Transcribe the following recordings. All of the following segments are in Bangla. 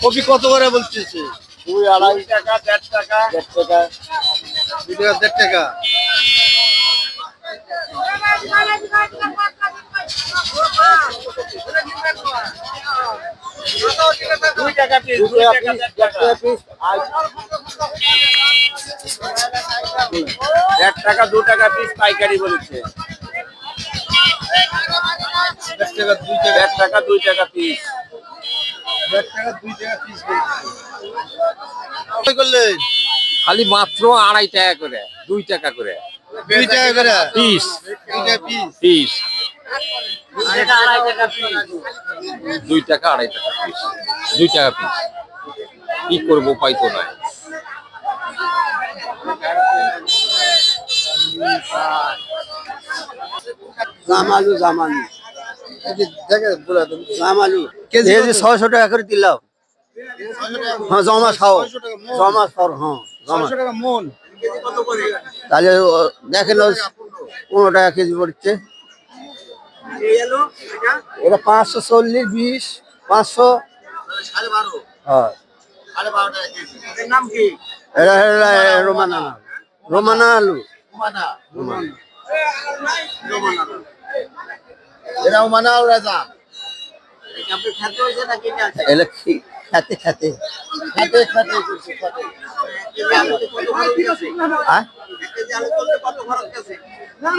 কপি কত করে বলছিস? দুই আড়াই টাকা দেড় টাকা। দেড় টাকা। দুই টাকা দেড় টাকা। দুই টাকা পিস দুই টাকা পিস দেড় টাকা দু টাকা পিস পাইকারি বলেছে। দেড় টাকা দুই টাকা দেড় টাকা দুই টাকা পিস দেড় টাকা দুই টাকা পিস করলেন খালি মাত্র আড়াই টাকা করে দুই টাকা করে। দুই টাকা করে? পিস পিস দুই টাকা আড়াই টাকা পিস দুই টাকা পিস কি করব উপায় তো নাই। জামালু জামালু। দেখে বলে কেজি ছয়শো টাকা করে হ্যাঁ জমা। জমা সর হ্যাঁ জমা। টাকা তাহলে দেখেন পনেরো টাকা কেজি পড়ছে। এটা? পাঁচশো চল্লিশ বিশ পাঁচশো। হ্যাঁ। এটা এটা রোমানা। আলু। রোমানা। আলু এটা মানাও রাজা। এটা খি- খেতে খেতে। খাতে খাতে। হ্যাঁ?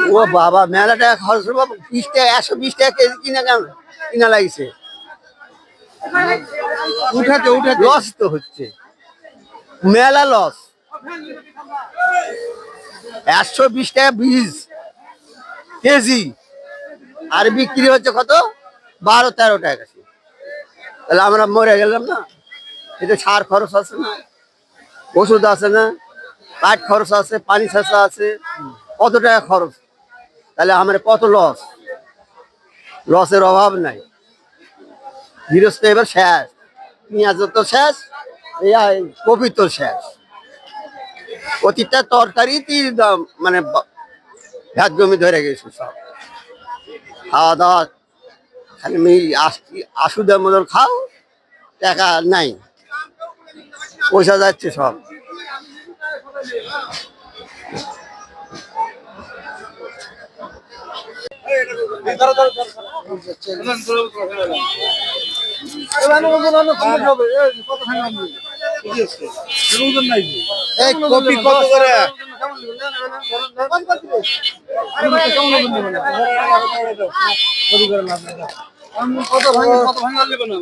ও বাবা মেলা টাকা খরচ বাবা বিশ টাকা একশো বিশ টাকা কেজি কিনা কেন? কিনা লাগছে? উঠাতে উঠাতে। লস তো হচ্ছে। মেলা লস। একশো বিশ টাকা বীজ কেজি। আর বিক্রি হচ্ছে কত? বারো, তেরো টাকা কেজি। তাহলে আমরা মরে গেলাম না? এটা সার খরচ আছে না? ওষুধ আছে না? কাঠ খরচ আছে, পানি ছাঁচা আছে। কত টাকা খরচ? তাহলে আমার কত লস লসের অভাব নাই। গৃহস্থ এবার শেষ। পেঁয়াজ তো শেষ কপি তো শেষ। প্রতিটা তরকারিতেই মানে ভ্যাট জমি ধরে গেছে সব। খাওয়া দাওয়া খালি আশুদের মতন খাও, টাকা নাই। পয়সা যাচ্ছে সব। এই কপি কত করে? কত ভাঙা কত ভাঙা